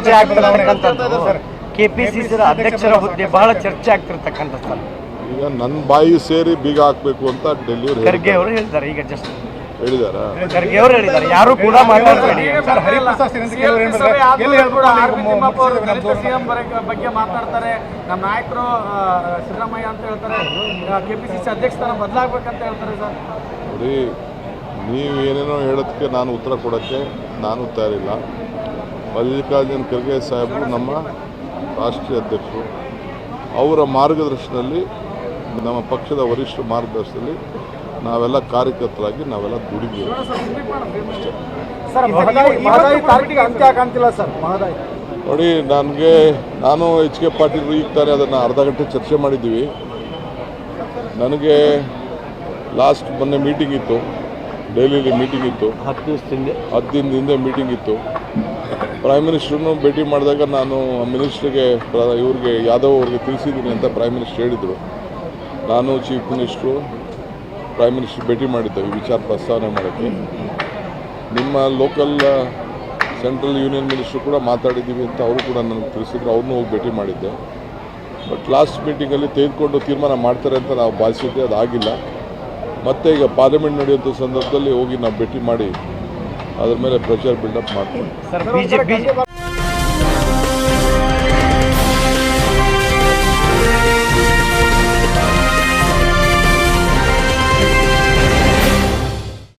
ಚರ್ಚೆ ಆಗ್ತಿರ್ತಕ್ಕಂಥದ್ದು ಕೆಪಿಸಿಸಿ ಅಧ್ಯಕ್ಷರ ಹುದ್ದೆ ಬಹಳ ಚರ್ಚೆ ಆಗ್ತಿರ್ತಕ್ಕಂಥ ಸರ್. ಈಗ ನನ್ನ ಬಾಯಿ ಸೇರಿ ಬೀಗ ಹಾಕ್ಬೇಕು ಅಂತ ಡೆಲ್ಲಿಯವರು ಖರ್ಗೆ ಅವರು ಹೇಳ್ತಾರೆ ಈಗ ಜಸ್ಟ್ ಹೇಳಿದಾರ ಖರ್ಗೆ ಅವರು ಹೇಳಿದ್ದಾರೆ ಯಾರು ಕೂಡ ಮಾತಾಡಬೇಡಿ ಸಿಎಂ ಬಗ್ಗೆ ಮಾತಾಡ್ತಾರೆ ನಮ್ಮ ನಾಯಕರು ಸಿದ್ದರಾಮಯ್ಯ ಅಂತ ಹೇಳ್ತಾರೆ. ಕೆಪಿಸಿಸಿ ಅಧ್ಯಕ್ಷ ಸ್ಥಾನ ಬದಲಾಗಬೇಕಂತ ಹೇಳ್ತಾರೆ ಸರ್. ನೋಡಿ ನೀವು ಏನೇನೋ ಹೇಳೋದಕ್ಕೆ ನಾನು ಉತ್ತರ ಕೊಡೋಕ್ಕೆ ನಾನು ತಯಾರಿಲ್ಲ. ಮಲ್ಲಿಕಾರ್ಜುನ್ ಖರ್ಗೆ ಸಾಹೇಬರು ನಮ್ಮ ರಾಷ್ಟ್ರೀಯ ಅಧ್ಯಕ್ಷರು. ಅವರ ಮಾರ್ಗದರ್ಶನದಲ್ಲಿ ನಮ್ಮ ಪಕ್ಷದ ವರಿಷ್ಠ ಮಾರ್ಗದರ್ಶನದಲ್ಲಿ ನಾವೆಲ್ಲ ಕಾರ್ಯಕರ್ತರಾಗಿ ನಾವೆಲ್ಲ ದುಡಿದೀವಿ ಸರ್ ಮಹದಾಯಿ ಮಹದಾಯಿ ತಾರೀಕಿಗೆ ಅಂತ್ಯ ಕಾಣ್ತಿಲ್ಲ ಸರ್ ಮಹದಾಯಿ. ನೋಡಿ ನನಗೆ ನಾನು ಎಚ್ ಕೆ ಪಾಟೀಲ್ ಈಗ ತಾನೇ ಅದನ್ನು ಅರ್ಧ ಗಂಟೆ ಚರ್ಚೆ ಮಾಡಿದ್ದೀವಿ. ನನಗೆ ಲಾಸ್ಟ್ ಮೊನ್ನೆ ಮೀಟಿಂಗ್ ಇತ್ತು ಡೈಲಿಲಿ ಮೀಟಿಂಗ್ ಇತ್ತು. ಹತ್ತು ದಿವಸದಿಂದ. ಹತ್ತು ದಿನದಿಂದ ಹಿಂದೆ ಮೀಟಿಂಗ್ ಇತ್ತು. ಪ್ರೈಮ್ ಮಿನಿಸ್ಟ್ರನ್ನು ಭೇಟಿ ಮಾಡಿದಾಗ ನಾನು ಮಿನಿಸ್ಟ್ರಿಗೆ ಇವ್ರಿಗೆ, ಯಾದವ್ ಅವ್ರಿಗೆ ತಿಳಿಸಿದ್ದೀನಿ ಅಂತ ಪ್ರೈಮ್ ಮಿನಿಸ್ಟರ್ ಹೇಳಿದರು. ನಾನು ಚೀಫ್ ಮಿನಿಸ್ಟ್ರು ಪ್ರೈಮ್ ಮಿನಿಸ್ಟರ್ ಭೇಟಿ ಮಾಡಿದ್ದೆ, ಈ ವಿಚಾರ ಪ್ರಸ್ತಾವನೆ ಮಾಡೋಕ್ಕೆ. ನಿಮ್ಮ ಲೋಕಲ್ ಸೆಂಟ್ರಲ್ ಯೂನಿಯನ್ ಮಿನಿಸ್ಟ್ರು ಕೂಡ ಮಾತಾಡಿದ್ದೀವಿ ಅಂತ ಅವರು ಕೂಡ ನನಗೆ ತಿಳಿಸಿದ್ರು, ಅವ್ರನ್ನೂ ಹೋಗಿ ಭೇಟಿ ಮಾಡಿದ್ದೆ. ಬಟ್ ಲಾಸ್ಟ್ ಮೀಟಿಂಗಲ್ಲಿ ತೆಗೆದುಕೊಂಡು ತೀರ್ಮಾನ ಮಾಡ್ತಾರೆ ಅಂತ ನಾವು ಭಾವಿಸಿದ್ದೆ, ಅದಾಗಿಲ್ಲ. ಮತ್ತೆ ಈಗ ಪಾರ್ಲಿಮೆಂಟ್ ನಡೆಯುವಂಥ ಸಂದರ್ಭದಲ್ಲಿ ಹೋಗಿ ನಾವು ಭೇಟಿ ಮಾಡಿ ಅದ್ರ ಮೇಲೆ ಪ್ರೆಷರ್ ಬಿಲ್ಡಪ್ ಮಾಡ್ತೀವಿ ಸರ್ ಬಿಜೆಪಿ